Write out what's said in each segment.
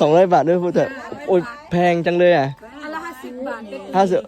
สองร้อยบาทด้วยพูดเถอะโอ้ยแพงจังเลยอะอันละห้าสิบบาทเป็นห้าสิบ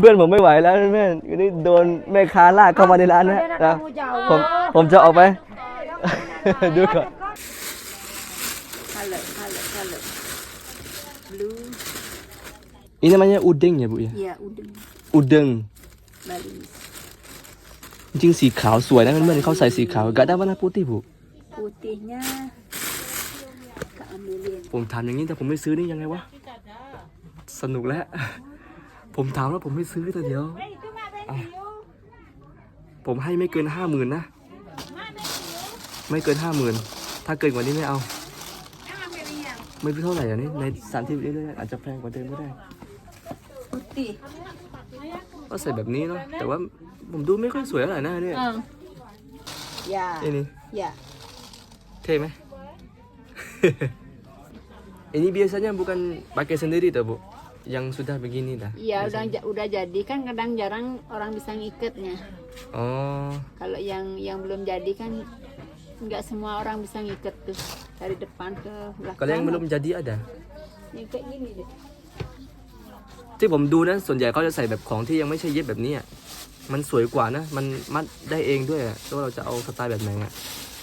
เพื่อนๆผมไม่ไหวแล้วเพื่อนๆนี่โดนแม่ค้าลากเข้ามาในร้านนะนะผมผมจะออกไป ดูก่อน color color color blue ini namanya udeng ya bu ya ya udeng udeng Bali จริงๆสีขาวสวยนะเพื่อนๆเขาใส่สีขาว gak ada warna putih bu putihnya keambilin ผมถามอย่างนี้แต่ผมไม่ซื้อนี่ยังไงวะ สนุกแล้ว ผมถามแล้วผมไม่ซื้อแต่เดี๋ยวอะผมให้ไม่เกินห้าหมื่นนะ ไม่เกินห้าหมื่นถ้าเกินกว่านี้ไม่เอา ไม่รู้เท่าไหร่อันนี้ในสถานที่นี้เลยอาจจะแพงกว่าเดิมก็ได้ putih ก็ใส่แบบนี้เนาะแต่ว่าผมดูไม่ค่อยสวยเท่าไหร่นะเนี่ย Hmm. ya นี่นี่ ya เท่ไหม ini biasanya bukan pakai sendiri tuh bu yang sudah begini dah ya udah ja- udah jadi kan kadang jarang orang bisa ngikatnya oh kalau yang yang belum jadi kan nggak semua orang bisa ngikat tuh dari depan ke belakang kalau yang belum jadi ada yang kayak gini deh ที่ผมดูนะส่วนใหญ่เขาจะใส่แบบของที่ยังไม่ใช่เย็บแบบนี้อะมันสวยกว่านะ มันมัดได้เองด้วยอะว่าเราจะเอาสไตล์แบบไหนอะ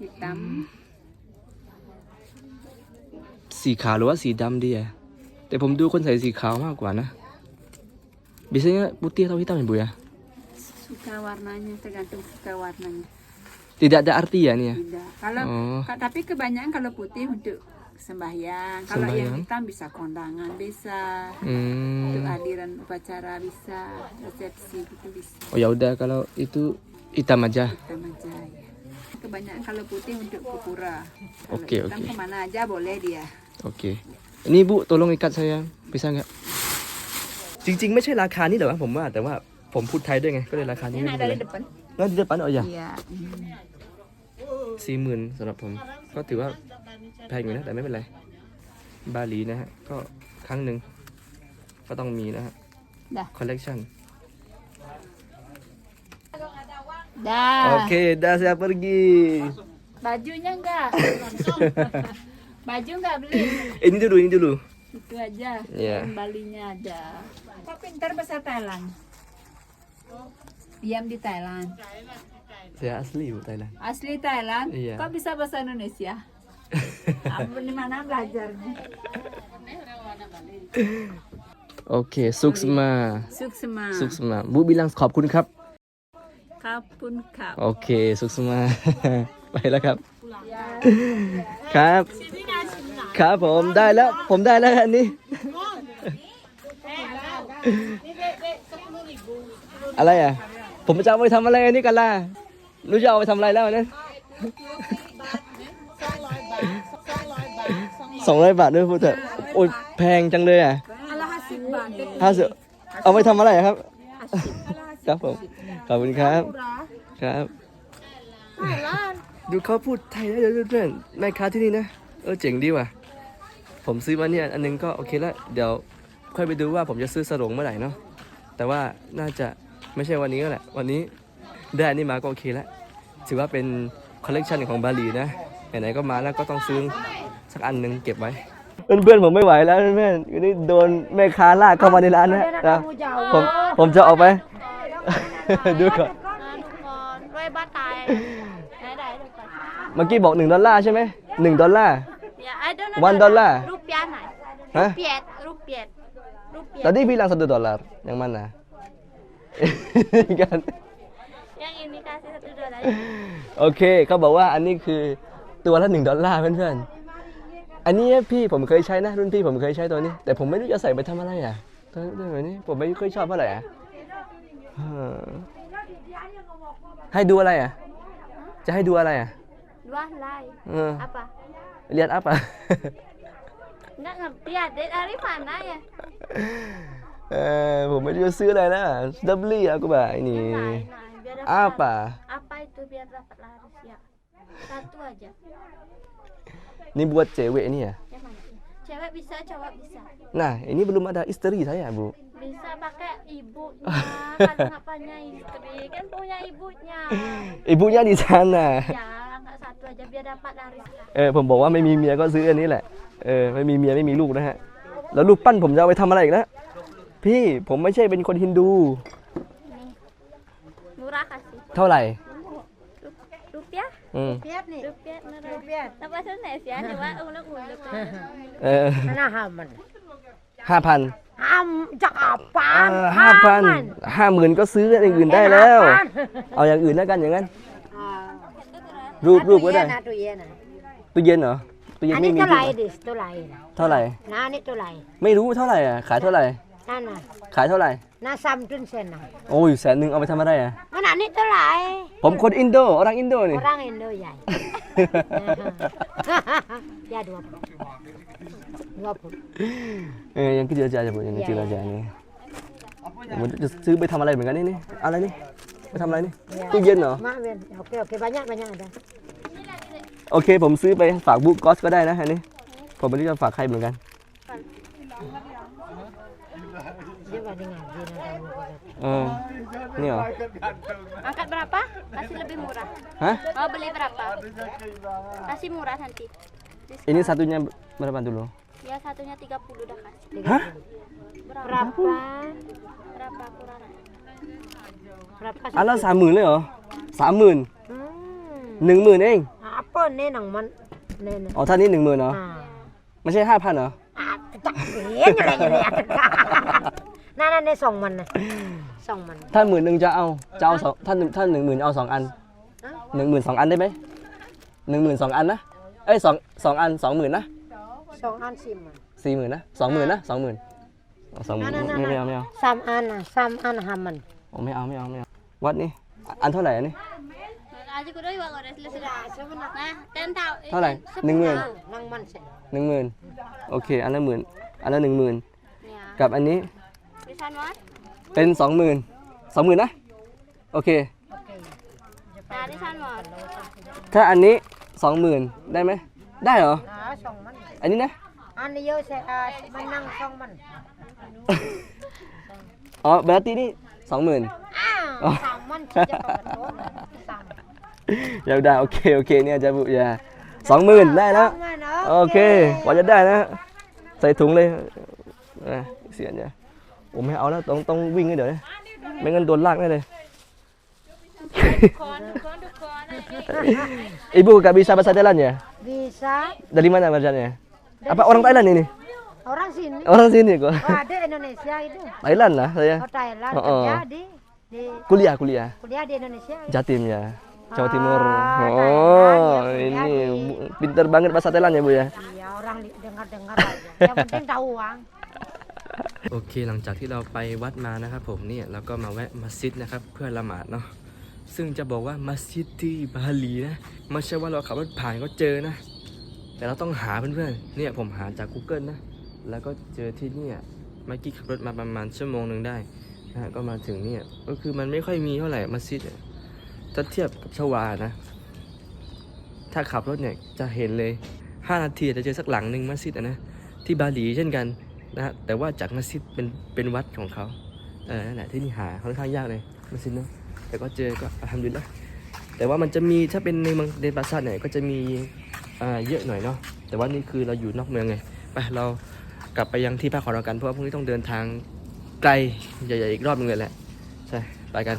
hitam สีขาวหรือว่าสีดำดีอะแต่ผมดูคนใส่สีขาวมากกว่านะ biasanya putih atau hitam ya bu ya suka warnanya tergantung suka warnanya tidak ada arti ya ini ya tidak kalau Oh. ka- tapi kebanyakan kalau putih untuk sembahyang kalau yang Sembahyang. hitam bisa kondangan bisa hmm. untuk hadiran upacara bisa resepsi gitu bisa oh ya udah kalau itu hitam aja hitam aja ya Kebanyakan kalau putih untuk kupura kalau Oke, hitam oke. kemana aja boleh dia oke ini bu tolong ikat saya bisa nggak จริง ๆ ไม่ใช่ราคานี้เหรอวะผมว่า แต่ว่าผมพูดไทยด้วยไง ก็เลยราคานี้ ini ไม่ ada เป็นไร di depan งั้นที่จะปันเอาอย่า iya hmm. สี่หมื่นสำหรับผม ก็ถือว่าแพงอยู่นะ แต่ไม่เป็นไร บาหลีนะฮะ ก็ครั้งหนึ่งก็ต้องมีนะฮะ dah คอลเลกชัน dah โอเค dah saya pergi bajunya enggak baju enggak beli ini dulu ini dulu itu aja Iya. kembalinya ada kok pintar bahasa Thailand diam di Thailand saya asli bu Thailand asli Thailand Iya. kok bisa bahasa Indonesia Ampun di mana belajarnya โอเค สุขสมา Suksma สุขสมาบู บิลังขอบคุณครับ kapun kap โอเค สุขสมา ไปแล้วครับ ครับ ครับผมได้แล้ว ผมได้แล้วอันนี้ อะไรอะ ผมจะเอาไปทำอะไรอันนี้กันล่ะรู้จะเอาไปทำอะไรแล้วอันนั้นสองร้อยบาทด้วยพูดเถอะโอ้ยแพงจังเลยอะ ala hasib ban ห้าสิบเอาไปทำอะไรอะครับ ครับผม ขอบคุณครับ ครับ ดูเขาพูดไทยได้เลยเพื่อนๆแม่ค้าที่นี่นะ เออเจ๋งดีว่ะ ผมซื้อมาเนี่ยอันนึงก็โอเคแล้วเดี๋ยวค่อยไปดูว่าผมจะซื้อสรงเมื่อไหร่เนาะ แต่ว่าน่าจะไม่ใช่วันนี้ก็แหละ วันนี้ได้อันนี้มาก็โอเคแล้วถือว่าเป็นคอลเลกชันของบาหลีนะ ไหนๆก็มาแล้วก็ต้องซื้อสักอันหนึงเก็บไว้เพื่อนๆผมไม่ไหวแล้วเพื่อนๆนี่โดนแม่ค้าลากเข้ามาในร้านนะนะผมผมจะออกไป ดูก่อนทุกคนด้วยบ้านตายได้ได้ทุกคนเมื่อกี้บอกหนึ่งดอลลาร์ใช่ไหมหนึ่งดอลลาร์ ya I don't know One dollar? rupiah nah Hah? rupiah rupiah rupiah Tadi bilang satu dolar. Yang mana? kan. yang ini kasih satu dolar โอเคเขาบอกว่าอันนี้คือตัวละหนึ่งดอลลาร์เพื่อนๆ อันนี้พี่ผมเคยใช้นะรุ่นพี่ผมเคยใช้ตัวนี้ แต่ผมไม่รู้จะใส่ไปทำอะไรอะตัวตัวแบบนี้ผมไม่ค่อยชอบเท่าไหร่อะเออ ให้ดูอะไรอะ จะให้ดูอะไรอะ dua lai เออ apa เรียนอัพอะ nggak ngerti ada dari mana ya เออผมไม่รู้จะซื้ออะไรนะดับลี่ aku bah ini Yang lain, nah, biar dapat apa apa itu biar dapat laris ya satu aja ini buat cewek ini ya yang mana cewek bisa cowok bisa nah ini belum ada istri saya bu bisa pakai ibunya kalau nggak punya istri kan punya ibunya ibunya di sana ya nggak satu aja biar dapat laris เออผมบอกว่าไม่มีเมียก็ซื้ออันนี้แหละเออไม่มีเมียไม่มีลูกนะฮะแล้วรูปปั้นผมจะเอาไปทำอะไรอีกนะพี่ผมไม่ใช่เป็นคนฮินดู nih murah kasih เท่าไหร่ rupiah อืม rupiah nih rupiah rupiah apa Indonesia coba ulek ulek เออ Mana haman? ห้าพัน Ham jak apa? ห้าพันห้าหมื่นก็ซื้ออย่างอื่นได้แล้ว เอาอย่างอื่นแล้วกันอย่างนั้น รูปรูปก็ได้นะตู้เย็นนะตู้เย็นเหรอตู้เย็นอันไม่นี้มีเท่าไหร่รูปดิเท่าไหร่เท่าไหร่นะอันนี้เท่าไหร่ไม่รู้เท่าไหร่อะขายเท่าไหร่นั่นน่ะขายเท่าไหร่น่าซ้ำจนเซนน่ะโอ้ยแสนหนึ่งเอาไปทำอะไรอะ นอันนี้เท่าไหร่ผมคนอินโด orang อินโดนี่ orang Indo ya ya dua puluh dua puluh เออยังคิดเจอจะบอกยังคิดเจอนี่มันจะซื้อไปทำอะไรเหมือนกันนี่นี่อะไรนี่ไปทำอะไรนี่ตู้เย็นเหรอ mak ben oke oke banyak banyak ada โอเค ผมซื้อไปฝากบุ๊กกอสก็ได้นะอันนี้ผมไม่รู้จะฝากใครเหมือนกัน dia banding ngaji nanti kamu kata. เออนี่เหรอ angkat berapa kasih lebih murah ฮะ mau beli berapa kasih murah nanti Diskon. ini satunya berapa dulu ya satunya 30 udah kasih Hah? berapa berapa kurang berapa อันละสามหมื่นเลยเหรอสามหมื่น hmm. หนึ่งหมื่นเอง apa nih nang man nih nih อ๋อท่านนี้หนึ่งหมื่นเหรอ ah ไม่ใช่ห้าพันเหรอ ah tak ben nyala nyala nah nah nih song man nah song man ถ้าหมื่นหนึ่งจะเอาจะเอาสองท่านท่านหนึ่งหมื่นเอาสองอันฮะหนึ่งหมื่นสองอันได้ไหมหนึ่งหมื่นสองอันนะเอ้ยสองสองอันสองหมื่นนะ song an sih man สี่หมื่นนะสองหมื่นนะสองหมื่นเอาสองหมื่นนั่นๆๆไม่ไม่เอาไม่เอา sam an nah sam an haman อ๋อไม่เอาไม่เอาไม่เอาวัดนี่อันเท่าไหร่อันนี้ aja kudu juga udah selesai nah dan tahu เท่าไหร่หนึ่งหมื่น nang man sih หนึ่งหมื่นโอเคอันละหมื่นอันละหนึ่งหมื่น ya กับอันนี้ bisa mas เป็นสองหมื่นสองหมื่นนะ โอเค nah di sana mas ถ้าอันนี้สองหมื่นได้ไหม ได้เหรอ ah song man อันนี้นะ an yo saya ah menang song man อ๋อเบลตีนี่สองหมื่น ah sam man sih jaga betul sam ya udah oke oke ini aja bu ya สองหมื่นได้แล้ว Song man โอเคกว่าจะได้นะ ใส่ถุงเลยนะเสียเนี่ย ผมไม่เอาแล้วต้องต้องวิ่งให้เดี๋ยวนะไม่งั้นโดนลากแน่เลย kon kon kon Ibu gak bisa bahasa Thailand ya? bisa Dari mana belajarnya? Apa orang Thailand ini? orang sini Orang sini kok. oh, ada Indonesia itu Thailand lah saya. oh Thailand Oh, oh. kerja di di Kuliah kuliah. kuliah di Indonesia Jatim ya. Jawa Timur. Ah, Oh, Thailand, ya, ini kuliah di- Bu- pinter banget bahasa Thailand ya Bu ya. iya orang li- dengar-dengar aja yang penting tahu uang โอเคหลังจากที่เราไปวัดมานะครับผมเนี่ยเราก็มาแวะมัสยิดนะครับเพื่อละหมาดเนาะซึ่งจะบอกว่ามัสยิดที่บาหลีนะไม่ใช่ว่าเราขับรถผ่านก็เจอนะ แต่เราต้องหาเพื่อนๆเนี่ยผมหาจาก Google นะ แล้วก็เจอที่เนี่ยเมื่อกี้ขับรถมาประมาณชั่วโมงหนึ่งได้นะก็มาถึงเนี่ยก็คือมันไม่ค่อยมีเท่าไหร่มัสยิดอะถ้าเทียบกับชวานะ ถ้าขับรถเนี่ยจะเห็นเลย 5 นาทีจะเจอสักหลังหนึ่งมัสยิดนะที่บาหลีเช่นกัน นะแต่ว่าจากมัสยิดเป็นเป็นวัดของเขาเออนั่นแหละที่นี่หาค่อนข้างยากเลยมัสยิดเนาะแต่ก็เจอก็ทำดีแล้วแต่ว่ามันจะมีถ้าเป็นในเมืองในปราสาทเนี่ยก็จะมีอ่าเยอะหน่อยเนาะแต่ว่านี่คือเราอยู่นอกเมืองไงไปเรากลับไปยังที่พักของเรากันเพราะว่าพรุ่งนี้ต้องเดินทางไกลใหญ่ๆอีกรอบนึงเลยแหละใช่ไปกัน